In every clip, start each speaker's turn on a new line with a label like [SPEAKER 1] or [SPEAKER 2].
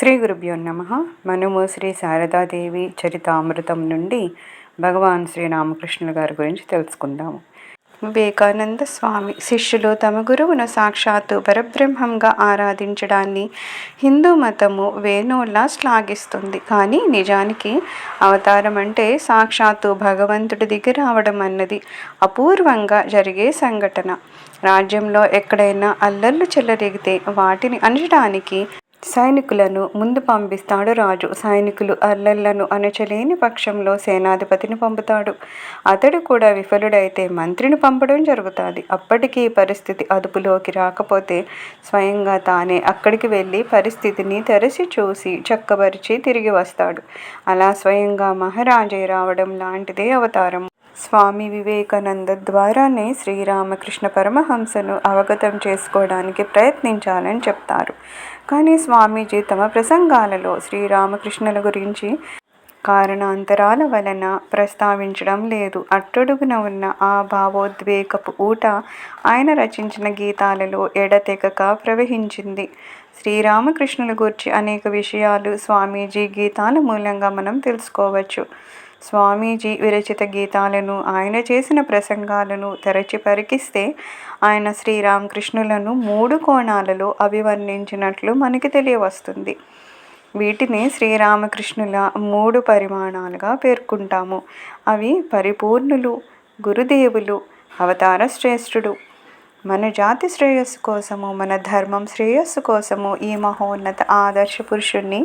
[SPEAKER 1] శ్రీ గురుభ్యో నమ. మనము శ్రీ శారదాదేవి చరితామృతం నుండి భగవాన్ శ్రీరామకృష్ణుల గారి గురించి తెలుసుకుందాము. వివేకానంద స్వామి శిష్యులు తమ గురువును సాక్షాత్తు పరబ్రహ్మంగా ఆరాధించడాన్ని హిందూ మతము వేణోలా శ్లాఘిస్తుంది. కానీ నిజానికి అవతారం అంటే సాక్షాత్తు భగవంతుడి దిగి రావడం అన్నది అపూర్వంగా జరిగే సంఘటన. రాజ్యంలో ఎక్కడైనా అల్లర్లు చెల్లరేగితే వాటిని అనచడానికి సైనికులను ముందు పంపిస్తాడు రాజు. సైనికులు అల్లర్లను అణచలేని పక్షంలో సేనాధిపతిని పంపుతాడు. అతడు కూడా విఫలుడైతే మంత్రిని పంపడం జరుగుతుంది. అప్పటికీ పరిస్థితి అదుపులోకి రాకపోతే స్వయంగా తానే అక్కడికి వెళ్ళి పరిస్థితిని తెరచి చూసి చక్కబరిచి తిరిగి వస్తాడు. అలా స్వయంగా మహారాజే రావడం లాంటిదే అవతారం. స్వామి వివేకానంద ద్వారానే శ్రీరామకృష్ణ పరమహంసను అవగతం చేసుకోవడానికి ప్రయత్నించాలని చెప్తారు. కానీ స్వామీజీ తమ ప్రసంగాలలో శ్రీరామకృష్ణుల గురించి కారణాంతరాల వలన ప్రస్తావించడం లేదు. అట్టడుగున ఉన్న ఆ భావోద్వేగపు ఊట ఆయన రచించిన గీతాలలో ఎడతెగక ప్రవహించింది. శ్రీరామకృష్ణుల గురించి అనేక విషయాలు స్వామీజీ గీతాల మూలంగా మనం తెలుసుకోవచ్చు. స్వామీజీ విరచిత గీతాలను ఆయన చేసిన ప్రసంగాలను తెరచి పరికిస్తే ఆయన శ్రీరామకృష్ణులను మూడు కోణాలలో అభివర్ణించినట్లు మనకి తెలియవస్తుంది. వీటిని శ్రీరామకృష్ణుల మూడు పరిమాణాలుగా పేర్కొంటాము. అవి పరిపూర్ణులు గురుదేవులు అవతార శ్రేష్ఠుడు మన జాతి శ్రేయస్సు కోసము మన ధర్మం శ్రేయస్సు కోసము ఈ మహోన్నత ఆదర్శ పురుషుణ్ణి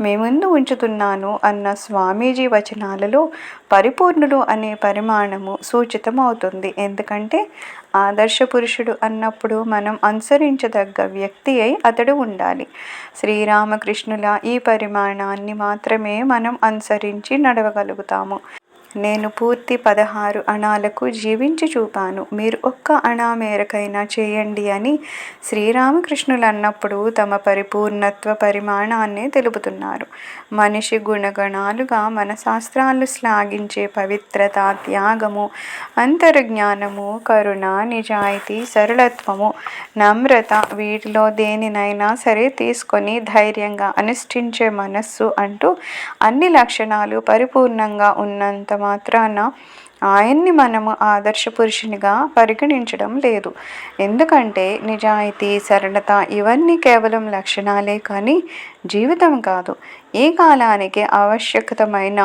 [SPEAKER 1] మీ ముందు ఉంచుతున్నాను అన్న స్వామీజీ వచనాలలో పరిపూర్ణుడు అనే పరిమాణము సూచితం అవుతుంది ఎందుకంటే ఆదర్శ పురుషుడు అన్నప్పుడు మనం అనుసరించదగ్గ వ్యక్తి అయి అతడు ఉండాలి. శ్రీరామకృష్ణుల ఈ పరిమాణాన్ని మాత్రమే మనం అనుసరించి నడవగలుగుతాము. నేను పూర్తి పదహారు అణాలకు జీవించి చూపాను. మీరు ఒక్క అణా మేరకైనా చేయండి అని శ్రీరామకృష్ణులు అన్నప్పుడు తమ పరిపూర్ణత్వ పరిమాణాన్ని తెలుపుతున్నారు. మనిషి గుణగణాలుగా మన శాస్త్రాలు శ్లాఘించే పవిత్రత త్యాగము అంతర్జ్ఞానము కరుణ నిజాయితీ సరళత్వము నమ్రత వీటిలో దేనినైనా సరే తీసుకొని ధైర్యంగా అనుష్ఠించే మనస్సు అంటూ అన్ని లక్షణాలు పరిపూర్ణంగా ఉన్నంత మాత్రాన ఆయన్ని మనము ఆదర్శ పురుషునిగా పరిగణించడం లేదు. ఎందుకంటే నిజాయితీ సరళత ఇవన్నీ కేవలం లక్షణాలే కానీ జీవితం కాదు. ఈ కాలానికి ఆవశ్యకతమైన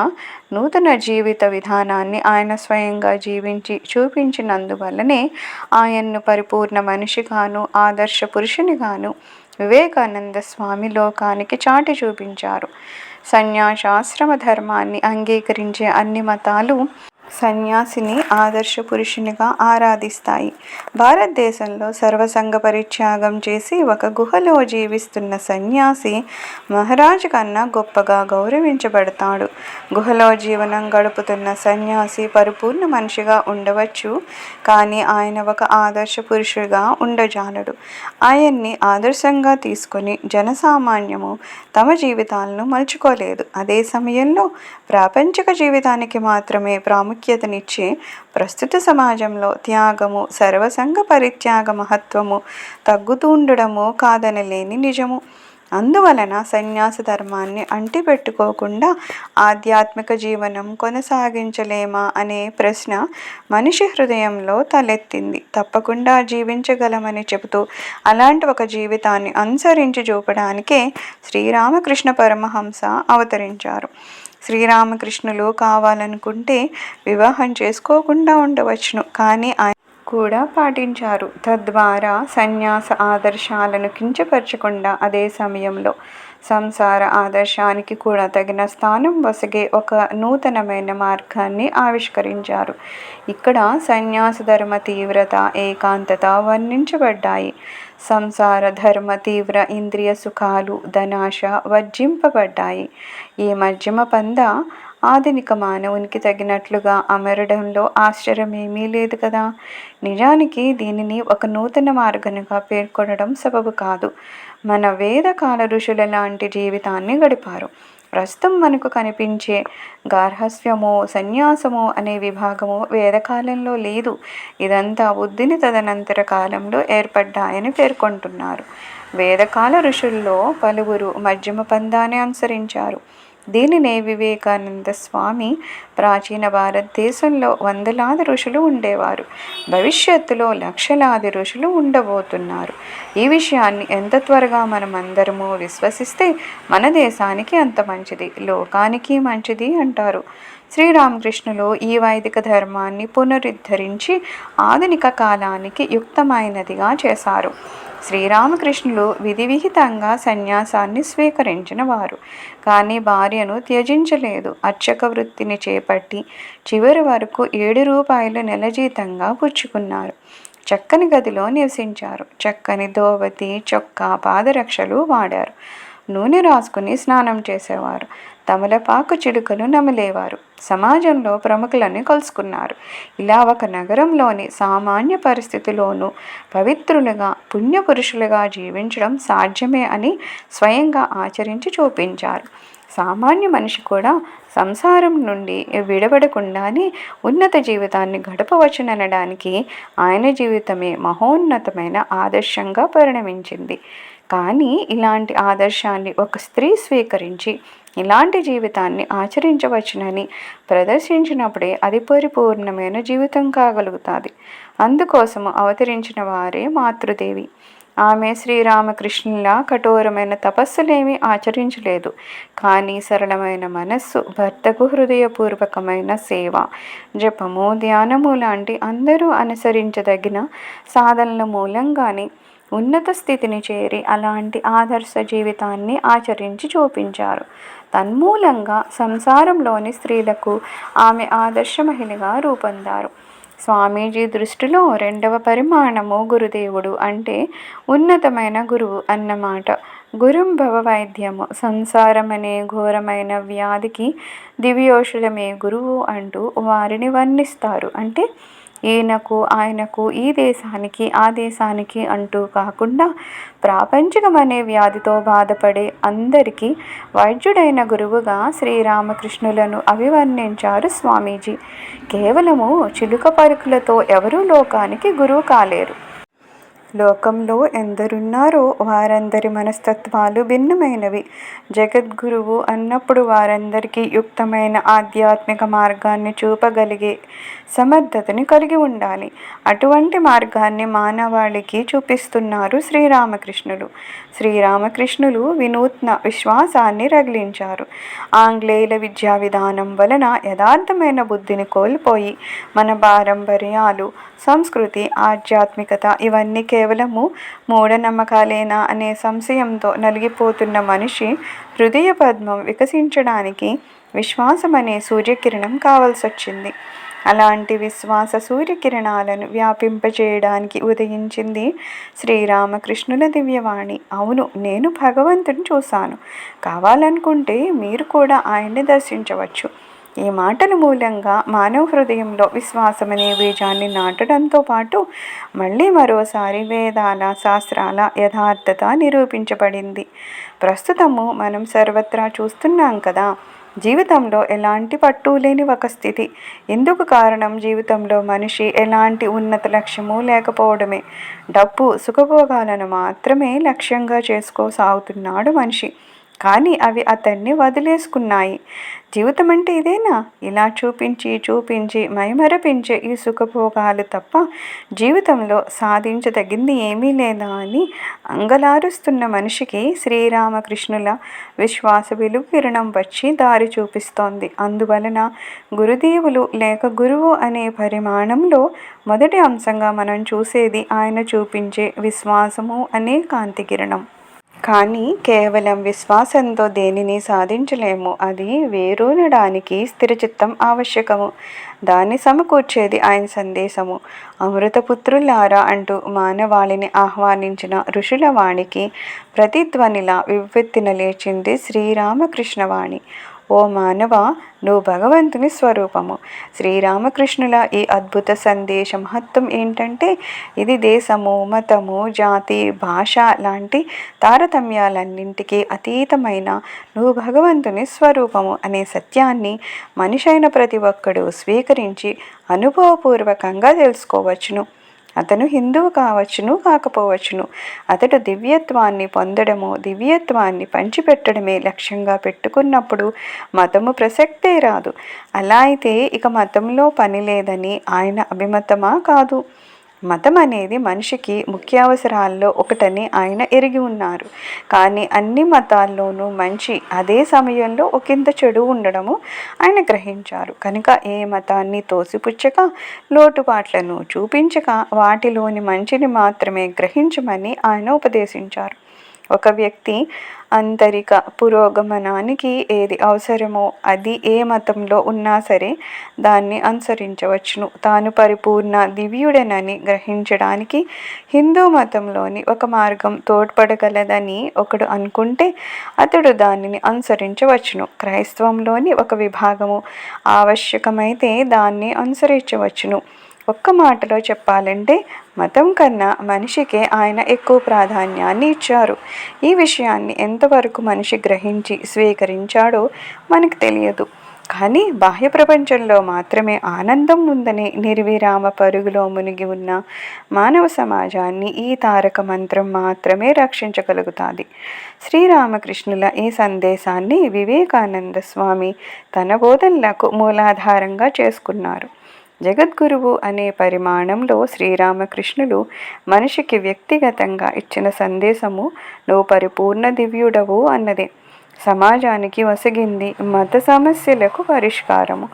[SPEAKER 1] నూతన జీవిత విధానాన్ని ఆయన స్వయంగా జీవించి చూపించినందువల్లనే ఆయన్ను పరిపూర్ణ మనిషిగాను ఆదర్శ పురుషునిగాను వివేకానంద స్వామి లోకానికి చాటి చూపించారు. సన్యాసాశ్రమ ధర్మాన్ని అంగీకరించే అన్ని మతాలు సన్యాసిని ఆదర్శ పురుషునిగా ఆరాధిస్తాయి. భారతదేశంలో సర్వసంగ పరిత్యాగం చేసి ఒక గుహలో జీవిస్తున్న సన్యాసి మహారాజు కన్నా గొప్పగా గౌరవించబడతాడు. గుహలో జీవనం గడుపుతున్న సన్యాసి పరిపూర్ణ మనిషిగా ఉండవచ్చు కానీ ఆయన ఒక ఆదర్శ పురుషుడిగా ఉండజాలడు. ఆయన్ని ఆదర్శంగా తీసుకొని జనసామాన్యము తమ జీవితాలను మలుచుకోలేదు. అదే సమయంలో ప్రాపంచిక జీవితానికి మాత్రమే ప్రాముఖ్యత ప్రాముఖ్యతనిచ్చే ప్రస్తుత సమాజంలో త్యాగము సర్వసంగ పరిత్యాగ మహత్వము తగ్గుతుండడము కాదనలేని నిజము. అందువలన సన్యాస ధర్మాన్ని అంటిపెట్టుకోకుండా ఆధ్యాత్మిక జీవనం కొనసాగించలేమా అనే ప్రశ్న మనిషి హృదయంలో తలెత్తింది. తప్పకుండా జీవించగలమని చెబుతూ అలాంటి ఒక జీవితాన్ని అనుసరించి చూపడానికే శ్రీరామకృష్ణ పరమహంస అవతరించారు. శ్రీరామకృష్ణులు కావాలనుకుంటే వివాహం చేసుకోకుండా ఉండవచ్చును. కానీ ఆయన కూడా పాటించారు. తద్వారా సన్యాస ఆదర్శాలను కించపరచకుండా అదే సమయంలో సంసార ఆదర్శానికి కూడా తగిన స్థానం వసగే ఒక నూతనమైన మార్గాన్ని ఆవిష్కరించారు. ఇక్కడ సన్యాస ధర్మ తీవ్రత ఏకాంతత వర్ణించబడ్డాయి. సంసార ధర్మ తీవ్ర ఇంద్రియ సుఖాలు ధనాశ వర్జింపబడ్డాయి. ఈ మధ్యమ పంద ఆధునిక మానవునికి తగినట్లుగా అమరడంలో ఆశ్చర్యమేమీ లేదు కదా. నిజానికి దీనిని ఒక నూతన మార్గంగా పేర్కొనడం సబబు కాదు. మన వేదకాల ఋషుల లాంటి జీవితాన్ని గడిపారు. ప్రస్తుతం మనకు కనిపించే గార్హస్యము సన్యాసము అనే విభాగము వేదకాలంలో లేదు. ఇదంతా బుద్ధిని తదనంతర కాలంలో ఏర్పడ్డాయని పేర్కొంటున్నారు. వేదకాల ఋషుల్లో పలువురు మధ్యమ పందాన్ని అనుసరించారు. దీనినే వివేకానంద స్వామి ప్రాచీన భారతదేశంలో వందలాది ఋషులు ఉండేవారు. భవిష్యత్తులో లక్షలాది ఋషులు ఉండబోతున్నారు. ఈ విషయాన్ని ఎంత త్వరగా మనం అందరము విశ్వసిస్తే మన దేశానికి అంత మంచిది లోకానికి మంచిది అంటారు. శ్రీరామకృష్ణులు ఈ వైదిక ధర్మాన్ని పునరుద్ధరించి ఆధునిక కాలానికి యుక్తమైనదిగా చేశారు. శ్రీరామకృష్ణులు విధి విహితంగా సన్యాసాన్ని స్వీకరించిన వారు కానీ భార్యను త్యజించలేదు. అర్చక వృత్తిని చేపట్టి చివరి వరకు ఏడు రూపాయలు నెల జీతంగా పుచ్చుకున్నారు. చక్కని గదిలో నివసించారు. చక్కని దోవతి చొక్కా పాదరక్షలు వాడారు. నూనె రాసుకుని స్నానం చేసేవారు. తమలపాకు చిడుకలు నమిలేవారు. సమాజంలో ప్రముఖులని కలుసుకున్నారు. ఇలా ఒక నగరంలోని సామాన్య పరిస్థితిలోనూ పవిత్రులుగా పుణ్యపురుషులుగా జీవించడం సాధ్యమే అని స్వయంగా ఆచరించి చూపించారు. సామాన్య మనిషి కూడా సంసారం నుండి విడబడకుండానే ఉన్నత జీవితాన్ని గడపవచ్చుననడానికి ఆయన జీవితమే మహోన్నతమైన ఆదర్శంగా పరిణమించింది. కానీ ఇలాంటి ఆదర్శాన్ని ఒక స్త్రీ స్వీకరించి ఇలాంటి జీవితాన్ని ఆచరించవచ్చునని ప్రదర్శించినప్పుడే అది పరిపూర్ణమైన జీవితం కాగలుగుతుంది. అందుకోసము అవతరించిన వారే మాతృదేవి. ఆమె శ్రీరామకృష్ణులా కఠోరమైన తపస్సులేమీ ఆచరించలేదు. కానీ సరళమైన మనస్సు భర్తకు హృదయపూర్వకమైన సేవ జపము ధ్యానము లాంటి అందరూ అనుసరించదగిన సాధనల మూలంగానే ఉన్నత స్థితిని చేరి అలాంటి ఆదర్శ జీవితాన్ని ఆచరించి చూపించారు. తన్మూలంగా సంసారంలోని స్త్రీలకు ఆమె ఆదర్శ మహిళగా రూపొందారు. స్వామీజీ దృష్టిలో రెండవ పరిమాణము గురుదేవుడు అంటే ఉన్నతమైన గురువు అన్నమాట. గురుంభవ వైద్యము సంసారమనే ఘోరమైన వ్యాధికి దివ్యోషులమే గురువు అంటూ వారిని వర్ణిస్తారు. అంటే ఈయనకు ఆయనకు ఈ దేశానికి ఆ దేశానికి అంటూ కాకుండా ప్రాపంచికమనే వ్యాధితో బాధపడే అందరికీ వైద్యుడైన గురువుగా శ్రీరామకృష్ణులను అభివర్ణించారు స్వామీజీ. కేవలము చిలుక పరుకులతో ఎవరూ లోకానికి గురువు కాలేరు. లోకంలో ఎందరున్నారో వారందరి మనస్తత్వాలు భిన్నమైనవి. జగద్గురువు అన్నప్పుడు వారందరికీ యుక్తమైన ఆధ్యాత్మిక మార్గాన్ని చూపగలిగే సమర్థతని కలిగి ఉండాలి. అటువంటి మార్గాన్ని మానవాళికి చూపిస్తున్నారు శ్రీరామకృష్ణులు. శ్రీరామకృష్ణులు వినూత్న విశ్వాసాన్ని రగిలించారు. ఆంగ్లేయుల విద్యా విధానం వలన యథార్థమైన బుద్ధిని కోల్పోయి మన పారంపర్యాలు సంస్కృతి ఆధ్యాత్మికత ఇవన్నీ కేవలము మూఢనమ్మకాలేనా అనే సంశయంతో నలిగిపోతున్న మనిషి హృదయ పద్మం వికసించడానికి విశ్వాసం అనే సూర్యకిరణం కావాల్సి వచ్చింది అలాంటి విశ్వాస సూర్యకిరణాలను వ్యాపింపజేయడానికి ఉదయించింది శ్రీరామకృష్ణుల దివ్యవాణి. అవును నేను భగవంతుని చూశాను. కావాలనుకుంటే మీరు కూడా ఆయన్ని దర్శించవచ్చు. ఈ మాటల మూలంగా మానవ హృదయంలో విశ్వాసమనే బీజాన్ని నాటడంతో పాటు మళ్ళీ మరోసారి వేదాల శాస్త్రాల యథార్థత నిరూపించబడింది. ప్రస్తుతము మనం సర్వత్రా చూస్తున్నాం కదా జీవితంలో ఎలాంటి పట్టు లేని ఒక స్థితి. ఎందుకు కారణం జీవితంలో మనిషి ఎలాంటి ఉన్నత లక్ష్యము లేకపోవడమే. డబ్బు సుఖభోగాలను మాత్రమే లక్ష్యంగా చేసుకోసాగుతున్నాడు మనిషి. కానీ అవి అతన్ని వదిలేసుకున్నాయి. జీవితం అంటే ఇదేనా? ఇలా చూపించి చూపించి మైమరపించే ఈ సుఖభోగాలు తప్ప జీవితంలో సాధించదగింది ఏమీ లేదా అని అంగలారుస్తున్న మనిషికి శ్రీరామకృష్ణుల విశ్వాస విలువ కిరణం వచ్చి దారి చూపిస్తోంది. అందువలన గురుదేవులు లేక గురువు అనే పరిమాణంలో మొదటి అంశంగా మనం చూసేది ఆయన చూపించే విశ్వాసము అనే కాంతి కిరణం కానీ కేవలం విశ్వాసంతో దేనిని సాధించలేము. అది వేరూనడానికి స్థిరచిత్తం ఆవశ్యకము. దాన్ని సమకూర్చేది ఆయన సందేశము. అమృతపుత్రులారా అంటూ మానవాళిని ఆహ్వానించిన ఋషుల వాణికి ప్రతిధ్వనిలా వివ్వెత్తిన లేచింది శ్రీరామకృష్ణవాణి. ఓ మానవ నువ్వు భగవంతుని స్వరూపము. శ్రీరామకృష్ణుల ఈ అద్భుత సందేశ మహత్వం ఏంటంటే ఇది దేశము మతము జాతి భాష లాంటి తారతమ్యాలన్నింటికీ అతీతమైన నువ్వు భగవంతుని స్వరూపము అనే సత్యాన్ని మనిషైన ప్రతి ఒక్కడు స్వీకరించి అనుభవపూర్వకంగా తెలుసుకోవచ్చును. అతను హిందువు కావచ్చును కాకపోవచ్చును. అతడు దివ్యత్వాన్ని పొందడము దివ్యత్వాన్ని పంచిపెట్టడమే లక్ష్యంగా పెట్టుకున్నప్పుడు మతము ప్రసక్తే రాదు. అలా అయితే ఇక మతంలో పని లేదని ఆయన అభిమతమా కాదు? మతం అనేది మనిషికి ముఖ్య అవసరాల్లో ఒకటని ఆయన ఎరిగి ఉన్నారు. కానీ అన్ని మతాల్లోనూ మంచి అదే సమయంలో ఒకంత చెడు ఉండడము ఆయన గ్రహించారు. కనుక ఏ మతాన్ని తోసిపుచ్చక లోటుపాట్లను చూపించక వాటిలోని మంచిని మాత్రమే గ్రహించమని ఆయన ఉపదేశించారు. ఒక వ్యక్తి అంతరిక పురోగమనానికి ఏది అవసరమో అది ఏ మతంలో ఉన్నా సరే దాన్ని అనుసరించవచ్చును. తాను పరిపూర్ణ దివ్యుడనని గ్రహించడానికి హిందూ మతంలోని ఒక మార్గం తోడ్పడగలదని ఒకడు అనుకుంటే అతడు దానిని అనుసరించవచ్చును. క్రైస్తవంలోని ఒక విభాగము ఆవశ్యకమైతే దాన్ని అనుసరించవచ్చును. ఒక్క మాటలో చెప్పాలంటే మతం కన్నా మనిషికే ఆయన ఎక్కువ ప్రాధాన్యాన్ని ఇచ్చారు. ఈ విషయాన్ని ఎంతవరకు మనిషి గ్రహించి స్వీకరించాడో మనకు తెలియదు. కానీ బాహ్య ప్రపంచంలో మాత్రమే ఆనందం ఉందనే నిర్విరామ పరుగులో మునిగి ఉన్న మానవ సమాజాన్ని ఈ తారక మంత్రం మాత్రమే రక్షించగలుగుతుంది. శ్రీరామకృష్ణుల ఈ సందేశాన్ని వివేకానంద స్వామి తన బోధనలకు మూలాధారంగా చేసుకున్నారు. జగద్గురువు అనే పరిమాణంలో శ్రీరామకృష్ణులు మనిషికి వ్యక్తిగతంగా ఇచ్చిన సందేశము నువ్వు పరిపూర్ణ దివ్యుడవు అన్నదే. సమాజానికి వసగింది మత సమస్యలకు పరిష్కారము.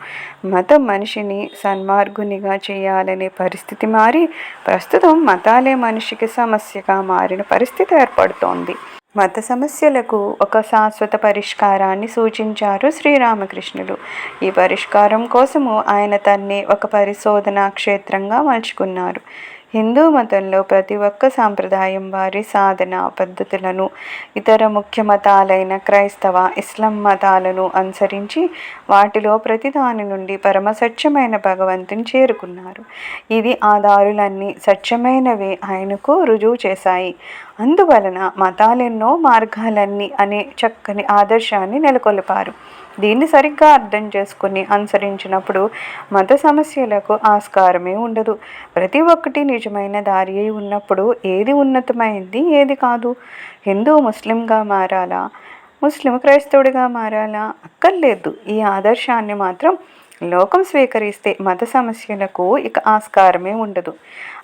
[SPEAKER 1] మతం మనిషిని సన్మార్గునిగా చేయాలనే పరిస్థితి మారి ప్రస్తుతం మతాలే మనిషికి సమస్యగా మారిన పరిస్థితి ఏర్పడుతోంది. మత సమస్యలకు ఒక శాశ్వత పరిష్కారాన్ని సూచించారు శ్రీరామకృష్ణులు. ఈ పరిష్కారం కోసము ఆయన తన్ని ఒక పరిశోధనా క్షేత్రంగా మలుచుకున్నారు. హిందూ మతంలో ప్రతి ఒక్క సాంప్రదాయం వారి సాధన పద్ధతులను ఇతర ముఖ్య మతాలైన క్రైస్తవ ఇస్లాం మతాలను అనుసరించి వాటిలో ప్రతిదాని నుండి పరమ సత్యమైన భగవంతుని చేరుకున్నారు. ఇది ఆ దారులన్నీ సత్యమైనవే ఆయనకు రుజువు చేశాయి. అందువలన మతాలెన్నో మార్గాలన్నీ అనే చక్కని ఆదర్శాన్ని నెలకొల్పారు. దీన్ని సరిగ్గా అర్థం చేసుకుని అనుసరించినప్పుడు మత సమస్యలకు ఆస్కారమే ఉండదు. ప్రతి ఒక్కటి నిజమైన దారి అయి ఉన్నప్పుడు ఏది ఉన్నతమైంది ఏది కాదు. హిందూ ముస్లింగా మారాలా ముస్లిం క్రైస్తవుడిగా మారాలా అక్కర్లేదు. ఈ ఆదర్శాన్ని మాత్రం లోకం స్వీకరిస్తే మత సమస్యలకు ఇక ఆస్కారమే ఉండదు.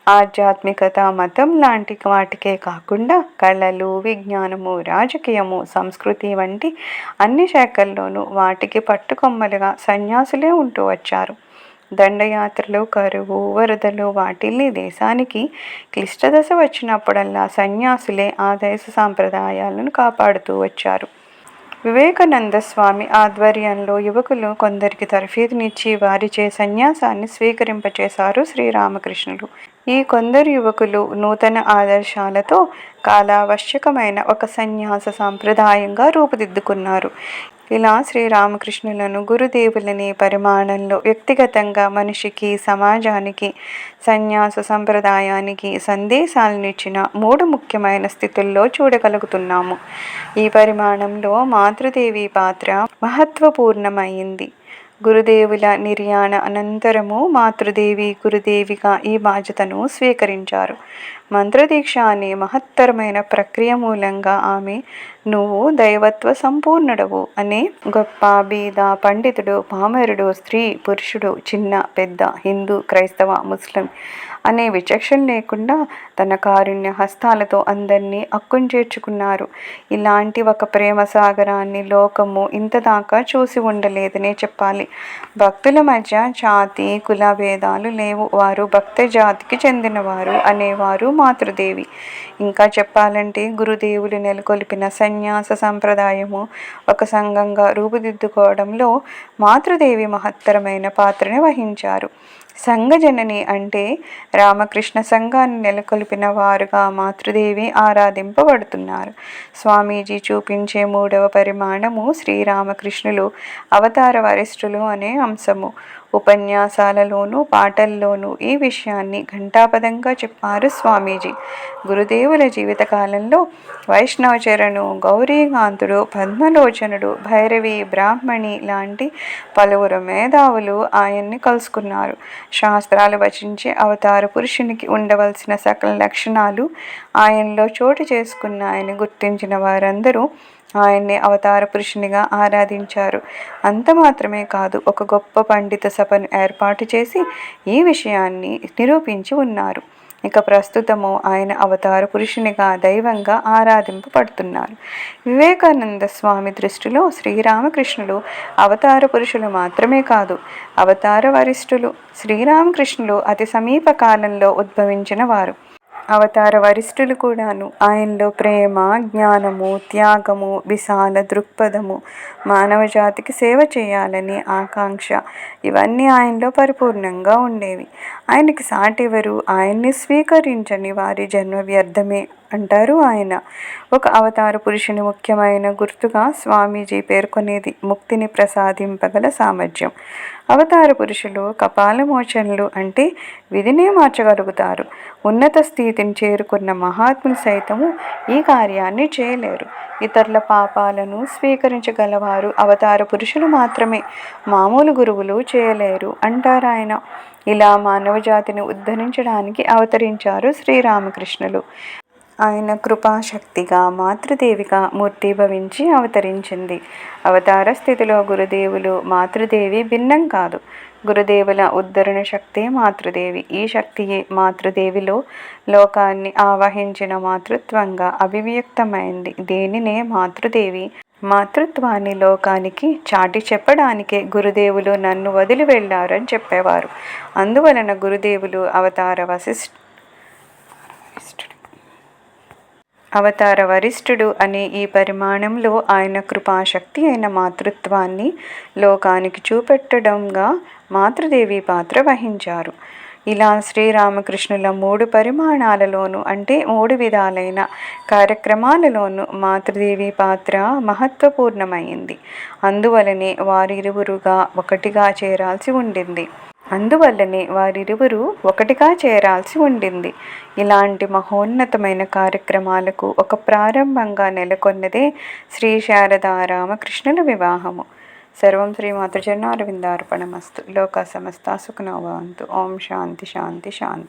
[SPEAKER 1] ఆధ్యాత్మికత మతం లాంటి వాటికే కాకుండా కళలు విజ్ఞానము రాజకీయము సంస్కృతి వంటి అన్ని శాఖల్లోనూ వాటికి పట్టుకొమ్మలుగా సన్యాసులే ఉంటూ వచ్చారు. దండయాత్రలు కరువు వరదలు వాటిల్ని దేశానికి క్లిష్టదశ వచ్చినప్పుడల్లా సన్యాసులే ఆ దేశ సాంప్రదాయాలను కాపాడుతూ వచ్చారు. వివేకానంద స్వామి ఆధ్వర్యంలో యువకులు కొందరికి తరఫీదునిచ్చి వారిచే సన్యాసాన్ని స్వీకరింపచేశారు శ్రీరామకృష్ణులు. ఈ కొందరు యువకులు నూతన ఆదర్శాలతో కాలావశ్యకమైన ఒక సన్యాస సాంప్రదాయంగా రూపుదిద్దుకున్నారు. ఇలా శ్రీరామకృష్ణులను గురుదేవులని పరిమాణంలో వ్యక్తిగతంగా మనిషికి సమాజానికి సన్యాస సంప్రదాయానికి సందేశాలనిచ్చిన మూడు ముఖ్యమైన స్థితుల్లో చూడగలుగుతున్నాము. ఈ పరిమాణంలో మాతృదేవి పాత్ర మహత్వపూర్ణమైంది. గురుదేవుల నిర్యాణ అనంతరము మాతృదేవి గురుదేవిగా ఈ బాధ్యతను స్వీకరించారు. మంత్రదీక్ష అనే మహత్తరమైన ప్రక్రియ మూలంగా ఆమె నువ్వు దైవత్వ సంపూర్ణుడవు అనే గొప్ప బీద పండితుడు పామరుడు స్త్రీ పురుషుడు చిన్న పెద్ద హిందూ క్రైస్తవ ముస్లిం అనే విచక్షణ లేకుండా తన కారుణ్య హస్తాలతో అందరినీ అక్కుని చేర్చుకున్నారు. ఇలాంటి ఒక ప్రేమ సాగరాన్ని లోకము ఇంతదాకా చూసి ఉండలేదనే చెప్పాలి. భక్తుల మధ్య జాతి కుల భేదాలు లేవు. వారు భక్త జాతికి చెందినవారు అనేవారు మాతృదేవి. ఇంకా చెప్పాలంటే గురుదేవులు నెలకొల్పిన సన్యాస సంప్రదాయము ఒక సంఘంగా రూపుదిద్దుకోవడంలో మాతృదేవి మహత్తరమైన పాత్రని వహించారు. సంఘజనని అంటే రామకృష్ణ సంఘాన్ని నెలకొల్పిన వారుగా మాతృదేవి ఆరాధింపబడుతున్నారు. స్వామీజీ చూపించే మూడవ పరిమాణము శ్రీరామకృష్ణులు అవతార వరిష్ఠులు అనే అంశము. ఉపన్యాసాలలోనూ పాటల్లోనూ ఈ విషయాన్ని ఘంటాపదంగా చెప్పారు స్వామీజీ. గురుదేవుల జీవితకాలంలో వైష్ణవచరణు గౌరీకాంతుడు పద్మలోచనుడు భైరవి బ్రాహ్మణి లాంటి పలువురు మేధావులు ఆయన్ని కలుసుకున్నారు. శాస్త్రాలు వచించే అవతార పురుషునికి ఉండవలసిన సకల లక్షణాలు ఆయనలో చోటు చేసుకున్నాయని గుర్తించిన వారందరూ ఆయన్ని అవతార పురుషునిగా ఆరాధించారు. అంత మాత్రమే కాదు ఒక గొప్ప పండిత సభను ఏర్పాటు చేసి ఈ విషయాన్ని నిరూపించి ఉన్నారు. ఇక ప్రస్తుతము ఆయన అవతార పురుషునిగా దైవంగా ఆరాధింపబడుతున్నారు. వివేకానంద స్వామి దృష్టిలో శ్రీరామకృష్ణులు అవతార పురుషులు మాత్రమే కాదు అవతార వరిష్ఠులు శ్రీరామకృష్ణులు అతి సమీప కాలంలో ఉద్భవించిన వారు. అవతార వరిష్ఠులు కూడాను. ఆయనలో ప్రేమ జ్ఞానము త్యాగము విశాల దృక్పథము మానవ జాతికి సేవ చేయాలని ఆకాంక్ష ఇవన్నీ ఆయనలో పరిపూర్ణంగా ఉండేవి. ఆయనకి సాటెవరు? ఆయన్ని స్వీకరించని వారి జన్మ వ్యర్థమే అంటారు ఆయన. ఒక అవతార పురుషుని ముఖ్యమైన గుర్తుగా స్వామీజీ పేర్కొనేది ముక్తిని ప్రసాదింపగల సామర్థ్యం. అవతార పురుషులు కపాలమోచనలు అంటే విధినే మార్చగలుగుతారు. ఉన్నత స్థితిని చేరుకున్న మహాత్ములు సైతము ఈ కార్యాన్ని చేయలేరు. ఇతరుల పాపాలను స్వీకరించగలవారు అవతార పురుషులు మాత్రమే. మామూలు గురువులు చేయలేరు అంటారు ఆయన. ఇలా మానవ జాతిని ఉద్ధరించడానికి అవతరించారు శ్రీరామకృష్ణులు. ఆయన కృపాశక్తిగా మాతృదేవిగా మూర్తిభవించి అవతరించింది. అవతార స్థితిలో గురుదేవులు మాతృదేవి భిన్నం కాదు. గురుదేవుల ఉద్ధరణ శక్తే మాతృదేవి. ఈ శక్తియే మాతృదేవిలో లోకాన్ని ఆవహించిన మాతృత్వంగా అభివ్యక్తమైంది. దేనినే మాతృదేవి? మాతృత్వాన్ని లోకానికి చాటి చెప్పడానికే గురుదేవులు నన్ను వదిలి వెళ్ళారని చెప్పేవారు. అందువలన గురుదేవులు అవతార వశిష్ఠ అవతార వరిష్ఠుడు అనే ఈ పరిమాణంలో ఆయన కృపాశక్తి అయిన మాతృత్వాన్ని లోకానికి చూపెట్టడంగా మాతృదేవి పాత్ర వహించారు. ఇలా శ్రీరామకృష్ణుల మూడు పరిమాణాలలోనూ అంటే మూడు విధాలైన కార్యక్రమాలలోనూ మాతృదేవి పాత్ర మహత్వపూర్ణమైంది. అందువలనే వారిరువురుగా ఒకటిగా చేరాల్సి ఉండింది. అందువల్లనే వారిరువురు ఒకటిగా చేరాల్సి ఉండింది. ఇలాంటి మహోన్నతమైన కార్యక్రమాలకు ఒక ప్రారంభంగా నెలకొన్నదే శ్రీ శారదా రామకృష్ణుల వివాహము. సర్వం శ్రీ మాతృజనారవిందార్పణమస్తు. లోక సమస్త సుఖనోభవంతు ఓం శాంతి శాంతి శాంతి.